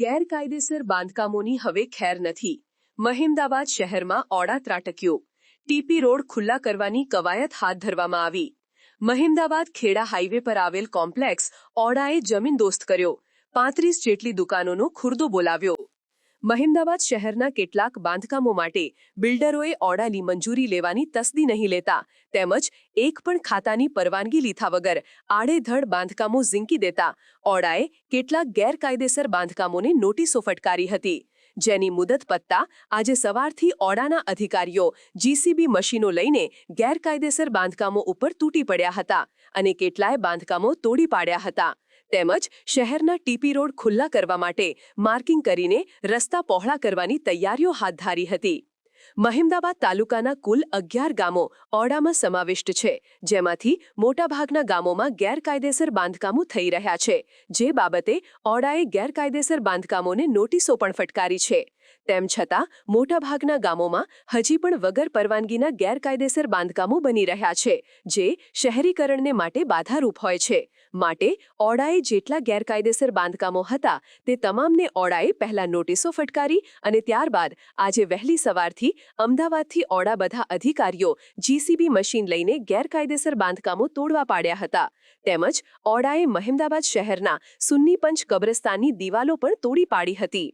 ગેરકાયદેસર બાંધકામોની હવે ખેર નથી. મહિમદાબાદ શહેરમાં ઓડા ત્રાટક્યો. ટીપી રોડ ખુલ્લા કરવાની કવાયત હાથ ધરવામાં આવી. મહિમદાબાદ ખેડા હાઈવે પર આવેલ કોમ્પ્લેક્સ ઓડાએ જમીનદોસ્ત કર્યો. પાંત્રીસ જેટલી દુકાનોનો ખુરદો બોલાવ્યો. મહિમદાબાદ શહેરના કેટલાક બાંધકામો માટે બિલ્ડરોએ ઓડાની મંજૂરી લેવાની તસદી નહીં લેતા તેમજ એક પણ ખાતાની પરવાનગી લીધા વગર આડેધડ બાંધકામો ઝીંકી દેતા ઓડાએ કેટલાક ગેરકાયદેસર બાંધકામોને નોટિસો ફટકારી હતી. જેની મુદત પત્તા આજે સવારથી ઓડાના અધિકારીઓ જીસીબી મશીનો લઈને ગેરકાયદેસર બાંધકામો ઉપર તૂટી પડ્યા હતા અને કેટલાય બાંધકામો તોડી પાડ્યા હતા. તેમજ શહેરના ટીપી રોડ ખુલ્લા કરવા માટે માર્કિંગ કરીને રસ્તા પહોળા કરવાની તૈયારીઓ હાથ ધરી હતી. મહિમદાબાદ તાલુકાના કુલ અગિયાર ગામો ઓડામાં સમાવિષ્ટ છે, જેમાંથી મોટાભાગના ગામોમાં ગેરકાયદેસર બાંધકામો થઈ રહ્યા છે, જે બાબતે ઓડાએ ગેરકાયદેસર બાંધકામોને નોટિસો પણ ફટકારી છે. તેમ છતાં, મોટાભાગના ગામોમાં હજી પણ વગર પરવાનગીના ગેરકાયદેસર બાંધકામો બની રહ્યા છે, જે શહેરીકરણને માટે બાધારૂપ હોય છે. માટે ઓડાએ જેટલા ગેરકાયદેસર બાંધકામો હતા, તે તમામને ઓડાએ પહેલા નોટિસો ફટકારી અને ત્યારબાદ આજે વહેલી સવારથી અમદાવાદથી ઓડા બધા અધિકારીઓ જીસીબી મશીન લઈને ગેરકાયદેસર બાંધકામો તોડવા પાડ્યા હતા. તેમજ ઓડાએ મહેમદાબાદ શહેરના સુન્ની પંચ કબ્રસ્તાનની દિવાલો પણ તોડી પાડી હતી.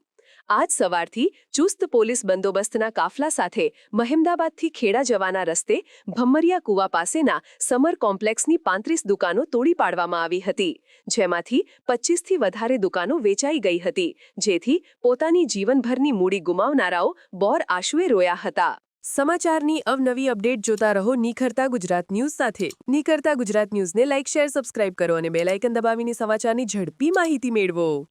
આજ સવારથી ચુસ્ત પોલીસ બંદોબસ્તના કાફલા સાથે મહેમદાબાદથી ખેડા જવાના રસ્તે ભમ્મરિયા કુવા પાસેના સમર કોમ્પ્લેક્સની પાંત્રીસ દુકાનો તોડી પાડવામાં આવી હતી, જેમાંથી પચીસથી વધારે દુકાનો વેચાઈ ગઈ હતી, જેથી પોતાની જીવનભરની મૂડી ગુમાવનારાઓ બોર આંસુએ રોયા હતા. સમાચારની અવનવી અપડેટ જોતા રહો નિખરતા ગુજરાત ન્યૂઝ સાથે. નિખરતા ગુજરાત ન્યૂઝને લાઇક, શેર, સબસ્ક્રાઇબ કરો અને બેલાઇકન દબાવીને સમાચારની ઝડપી માહિતી મેળવો.